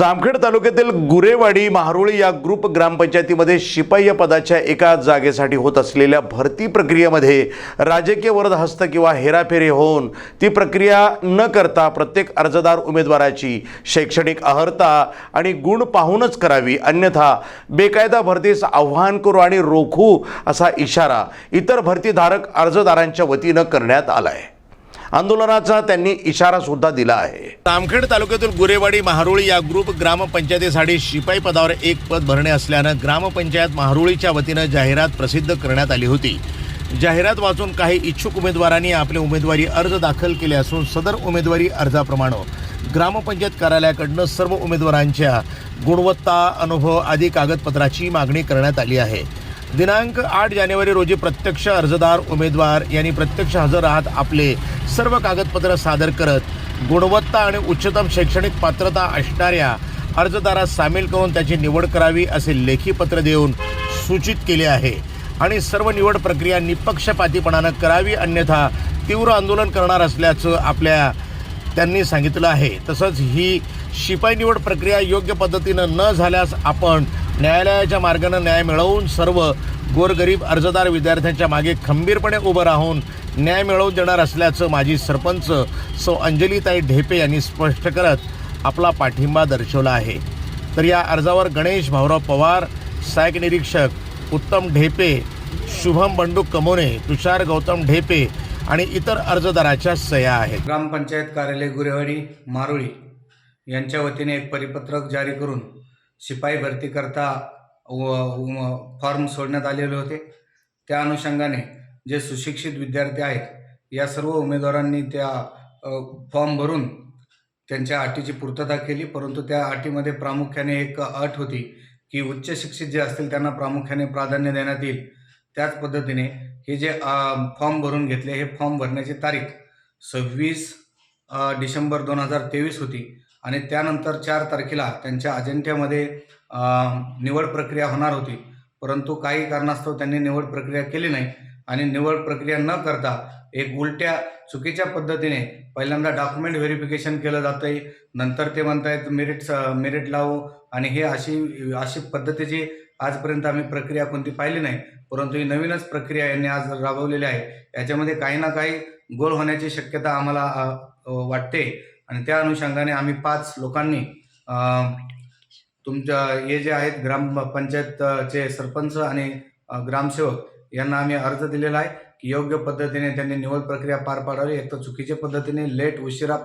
जामखेड तालुक्यातील गुरेवाडी महारोळी या ग्रुप ग्रामपंचायतीमध्ये शिपाई या पदाच्या एका जागेसाठी होत असलेल्या भरती प्रक्रियेमध्ये राजकीय वरदहस्त किंवा हेराफेरी होऊन ती प्रक्रिया न करता प्रत्येक अर्जदार उमेदवाराची शैक्षणिक अर्हता आणि गुण पाहूनच करावी. अन्यथा बेकायदा भरतीस आव्हान करू आणि रोखू असा इशारा इतर भरतीधारक अर्जदारांच्या वतीनं करण्यात आला आहे आंदोलनाचा त्यांनी इशारा सुद्धा दिला आहे. जामखेड तालुक्यातील गुरेवाडी महारुळी या ग्रुप ग्रामपंचायतीसाठी शिपाई पदावर एक पद भरणे असल्यानं ग्रामपंचायत महारुळीच्या वतीनं जाहिरात प्रसिद्ध करण्यात आली होती. जाहिरात वाचून काही इच्छुक उमेदवारांनी आपले उमेदवारी अर्ज दाखल केले असून सदर उमेदवारी अर्जाप्रमाणे ग्रामपंचायत कार्यालयाकडनं सर्व उमेदवारांच्या गुणवत्ता अनुभव आदी कागदपत्राची मागणी करण्यात आली आहे. दिनांक आठ जानेवारी रोजी प्रत्यक्ष अर्जदार उमेदवार यांनी प्रत्यक्ष हजर राहत आपले सर्व कागदपत्र सादर करत गुणवत्ता आणि उच्चतम शैक्षणिक पात्रता असणाऱ्या अर्जदारास सामील करून त्याची निवड करावी असे लेखी पत्र देऊन सूचित केले आहे. आणि सर्व निवड प्रक्रिया निपक्षपातीपणानं करावी अन्यथा तीव्र आंदोलन करणार असल्याचं आपल्या त्यांनी सांगितलं आहे. तसंच ही शिपाई निवड प्रक्रिया योग्य पद्धतीनं न झाल्यास आपण न्यायालयाच्या मार्गानं न्याय मिळवून सर्व गोरगरीब अर्जदार विद्यार्थ्यांच्या मागे खंबीरपणे उभं राहून न्याय मिळवून देणार असल्याचं माजी सरपंच सौ अंजलीताई ढेपे यांनी स्पष्ट करत आपला पाठिंबा दर्शवला आहे. तर या अर्जावर गणेश भाऊराव पवार सहाय्यक निरीक्षक उत्तम ढेपे शुभम बंडू कमोने तुषार गौतम ढेपे आणि इतर अर्जदाराच्या सह्या आहेत. ग्रामपंचायत कार्यालय गुरेवाडी मारुळी यांच्या वतीने एक परिपत्रक जारी करून शिपाई भरतीकरता व- फॉर्म सोडण्यात आलेले होते. त्या अनुषंगाने जे सुशिक्षित विद्यार्थी आहेत या सर्व उमेदवारांनी त्या फॉर्म भरून त्यांच्या अटीची पूर्तता केली. परंतु त्या अटीमध्ये प्रामुख्याने एक अट होती की उच्च शिक्षित जे असतील त्यांना प्रामुख्याने प्राधान्य देण्यात येईल. त्याच पद्धतीने हे जे फॉर्म भरून घेतले हे फॉर्म भरण्याची तारीख सव्वीस डिसेंबर दोन हजार तेवीस होती. आणि त्यानंतर चार तारखेला त्यांच्या अजिंठ्यामध्ये निवड प्रक्रिया होणार होती. परंतु काही कारणास्तव त्यांनी निवड प्रक्रिया केली नाही. आणि निवड प्रक्रिया न करता एक उलट्या चुकीच्या पद्धतीने पहिल्यांदा डॉक्युमेंट व्हेरिफिकेशन केलं जातं आहे नंतर ते म्हणतायत मेरिट मेरिट लावू. आणि हे अशी अशी पद्धतीची आजपर्यंत आम्ही प्रक्रिया कोणती पाहिली नाही. परंतु ही नवीनच प्रक्रिया यांनी आज राबवलेली आहे. याच्यामध्ये काही ना काही गोल होण्याची शक्यता आम्हाला वाटते. आणि त्या अनुषंगाने आम्ही पाच लोकांनी तुमच्या हे जे आहेत ग्रामपंचायतचे सरपंच आणि ग्रामसेवक यांना आम्ही अर्ज दिलेला आहे की योग्य पद्धतीने त्यांनी निवड प्रक्रिया पार पाडावी. एक तर चुकीच्या पद्धतीने लेट उशिरा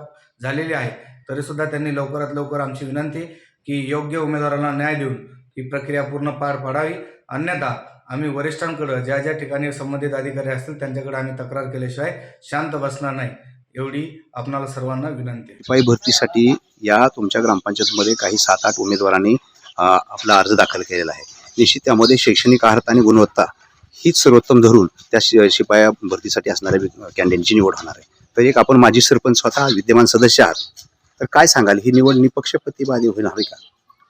झालेली आहे तरीसुद्धा त्यांनी लवकरात लवकर आमची विनंती की योग्य उमेदवारांना न्याय देऊन ही प्रक्रिया पूर्ण पार पाडावी. अन्यथा आम्ही वरिष्ठांकडं ज्या ज्या ठिकाणी संबंधित अधिकारी असतील त्यांच्याकडे आम्ही तक्रार केल्याशिवाय शांत बसणार नाही. एवढी आपणाला सर्वांना विनंती आहे. शिपाई भरतीसाठी या तुमच्या ग्रामपंचायतमध्ये काही सात आठ उमेदवारांनी आपला अर्ज दाखल केलेला आहे. निश्चित त्यामध्ये शैक्षणिक अर्हता आणि गुणवत्ता हीच सर्वोत्तम धरून त्या शि- शिपाया भरतीसाठी असणाऱ्या कॅन्डिडेटची निवड होणार आहे. तर एक आपण माजी सरपंच स्वतः विद्यमान सदस्य आहात. तर काय सांगाल? ही निवड निपक्षपातीवादी होणार का?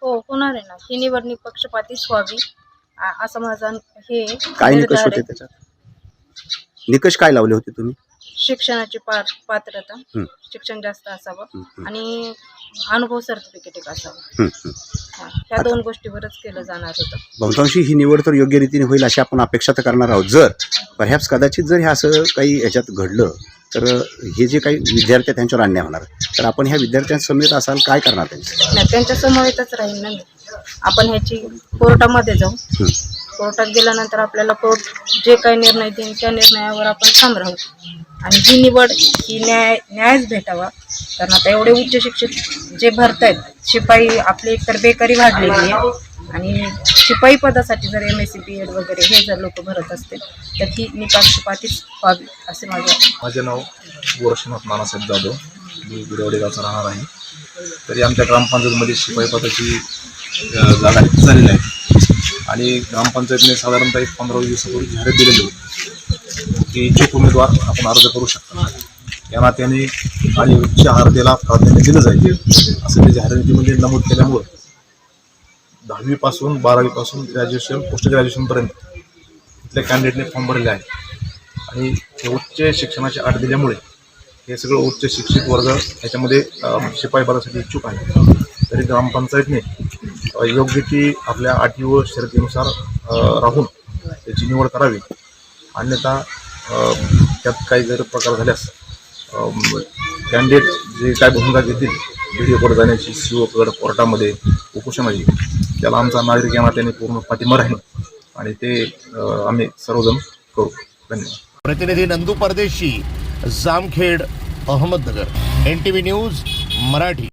हो होणार आहे ना. ही निवड निपक्षपातीच व्हावी आ- असं माझा हे काय निकष निर्धार होते. त्याच्यात? निकष काय लावले होते तुम्ही? शिक्षणाची पार पात्रता हं. शिक्षण जास्त असावं हं, आणि अनुभव सर्टिफिकेट एक असावं हं, हं. हा, ह्या दोन गोष्टीवरच केलं जाणार होतं बहुतांशी ही निवड तर योग्य रीतीने होईल अशी आपण अपेक्षा तर करणार आहोत जर परहॅप्स कदाचित जर हे असं काही ह्याच्यात घडलं तर हे जे काही विद्यार्थी आहेत त्यांच्यावर अन्याय होणार तर आपण ह्या विद्यार्थ्यांसमेत असाल काय करणार त्यांचं नाही त्यांच्या समोरच राहील ना मी. आपण ह्याची कोर्टामध्ये जाऊ हं. कोर्टात गेल्यानंतर आपल्याला कोर्ट जे काही निर्णय देईल त्या निर्णयावर आपण ठाम राहू. आणि ही निवड ही न्याय न्यायच भेटावा. कारण आता एवढे उच्च शिक्षित जे भरत आहेत शिपाई आपली एकतर बेकारी वाढलेली आहे. आणि शिपाई पदासाठी जर M S C B Ed वगैरे हे जर लोक भरत असतील तर ही निपक्षपातीच व्हावी असे माझे माझे नाव गोरक्षनाथ नानासाहेब जाधव. मी गुरेवाडी गावचा राहणार आहे. तरी आमच्या ग्रामपंचायतमध्ये शिपाई पदाची जागा झालेली आहे. आणि ग्रामपंचायतीने साधारणतः एक पंधरा दिवसापूर्वी जाहिरात दिलेली होती. की इच्छुक उमेदवार आपण अर्ज करू शकता. या नात्याने आणि उच्च आहारतेला प्राधान्य दिलं जाईल. असं त्या जाहिरातीमध्ये नमूद केल्यामुळं दहावीपासून बारावीपासून ग्रॅज्युएशन पोस्ट ग्रॅज्युएशनपर्यंत इथल्या कॅन्डिडेटने फॉर्म भरले आहे आणि हे उच्च शिक्षणाची आठ दिल्यामुळे हे सगळं उच्च शिक्षित वर्ग याच्यामध्ये शिपाई पदासाठी इच्छुक आहे तरी ग्रामपंचायतने योग्य ती आपल्या अटी व शर्तीनुसार राहून त्याची निवड करावी. अन्यथा त्यात काही गैरप्रकार झाल्यास कॅन्डिडेट जे काय भूमिका घेतील व्हिडिओकडे जाण्याची सीओकडे कोर्टामध्ये उपोषणाची त्याला आमचा नागरिक या नात्याने पूर्ण पाठिंबा राहील आणि ते आम्ही सर्वजण करू. धन्यवाद. प्रतिनिधी Nandu Pardeshi Jamkhed Ahmednagar. N T V news Marathi.